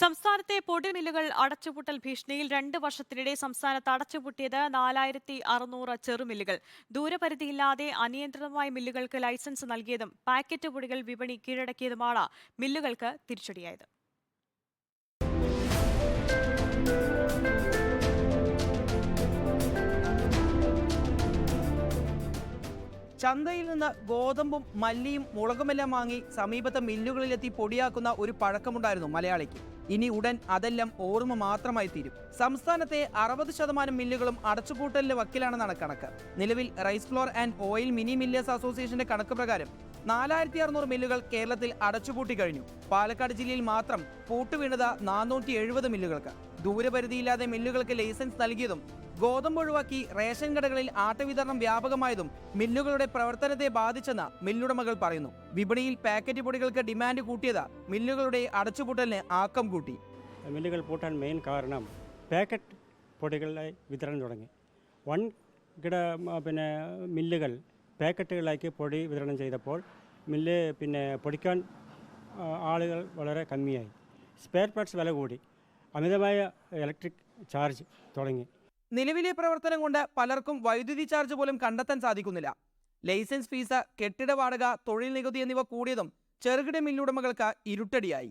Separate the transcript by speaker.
Speaker 1: സംസ്ഥാനത്തെ പൊടിമില്ലുകൾ അടച്ചുപൂട്ടൽ ഭീഷണിയിൽ രണ്ട് വർഷത്തിനിടെ സംസ്ഥാനത്ത് അടച്ചുപൂട്ടിയത് നാലായിരത്തി അറുന്നൂറ് ചെറുമില്ലുകൾ. ദൂരപരിധിയില്ലാതെ അനിയന്ത്രിതമായ മില്ലുകൾക്ക് ലൈസൻസ് നൽകിയതും പാക്കറ്റ് പൊടികൾ വിപണി കീഴടക്കിയതുമാണ് മില്ലുകൾക്ക് തിരിച്ചടിയായത്.
Speaker 2: ചന്തയിൽ നിന്ന് ഗോതമ്പും മല്ലിയും മുളകുമെല്ലാം വാങ്ങി സമീപത്തെ മില്ലുകളിലെത്തി പൊടിയാക്കുന്ന ഒരു പഴക്കമുണ്ടായിരുന്നു മലയാളിക്ക്. ഇനി ഉടൻ അതെല്ലാം ഓർമ്മ മാത്രമായി തീരും. സംസ്ഥാനത്തെ അറുപത് ശതമാനം മില്ലുകളും അടച്ചുപൂട്ടലിന്റെ വക്കിലാണെന്നാണ് കണക്ക്. നിലവിൽ rice flour and oil mini millers അസോസിയേഷന്റെ കണക്ക് പ്രകാരം നാലായിരത്തി അറുന്നൂറ് മില്ലുകൾ കേരളത്തിൽ അടച്ചുപൂട്ടി കഴിഞ്ഞു. പാലക്കാട് ജില്ലയിൽ മാത്രം പൂട്ടുവീണത് നാനൂറ്റി എഴുപത് മില്ലുകൾക്ക്. ദൂരപരിധിയില്ലാതെ മില്ലുകൾക്ക് ലൈസൻസ് നൽകിയതും ഗോതമ്പ് ഒഴിവാക്കി റേഷൻ കടകളിൽ ആട്ടവിതരണം വ്യാപകമായതും മില്ലുകളുടെ പ്രവർത്തനത്തെ ബാധിച്ചെന്ന് മില്ലുടമകൾ പറയുന്നു. വിപണിയിൽ പാക്കറ്റ് പൊടികൾക്ക് ഡിമാൻഡ് കൂട്ടിയത് മില്ലുകളുടെ അടച്ചുപൂട്ടലിന് ആക്കം കൂട്ടി
Speaker 3: മില്ലുകൾ പൂട്ടാൻ മെയിൻ കാരണം പാക്കറ്റ് പൊടികളായി വിതരണം തുടങ്ങി. വൺ കിട പിന്നെ മില്ലുകൾ പാക്കറ്റുകളാക്കി പൊടി വിതരണം ചെയ്തപ്പോൾ മില്ല് പിന്നെ പൊടിക്കാൻ ആളുകൾ വളരെ കമ്മിയായി. സ്പെയർ പാർട്സ് വില കൂടി. അമിതമായ ഇലക്ട്രിക് ചാർജ് തുടങ്ങി.
Speaker 2: നിലവിലെ പ്രവർത്തനം കൊണ്ട് പലർക്കും വൈദ്യുതി ചാർജ് പോലും കണ്ടെത്താൻ സാധിക്കുന്നില്ല. ലൈസൻസ് ഫീസ് കെട്ടിട വാടക തൊഴിൽ നികുതി എന്നിവ കൂടിയതും ചെറുകിട മില്ലുടമകൾക്ക് ഇരുട്ടടിയായി.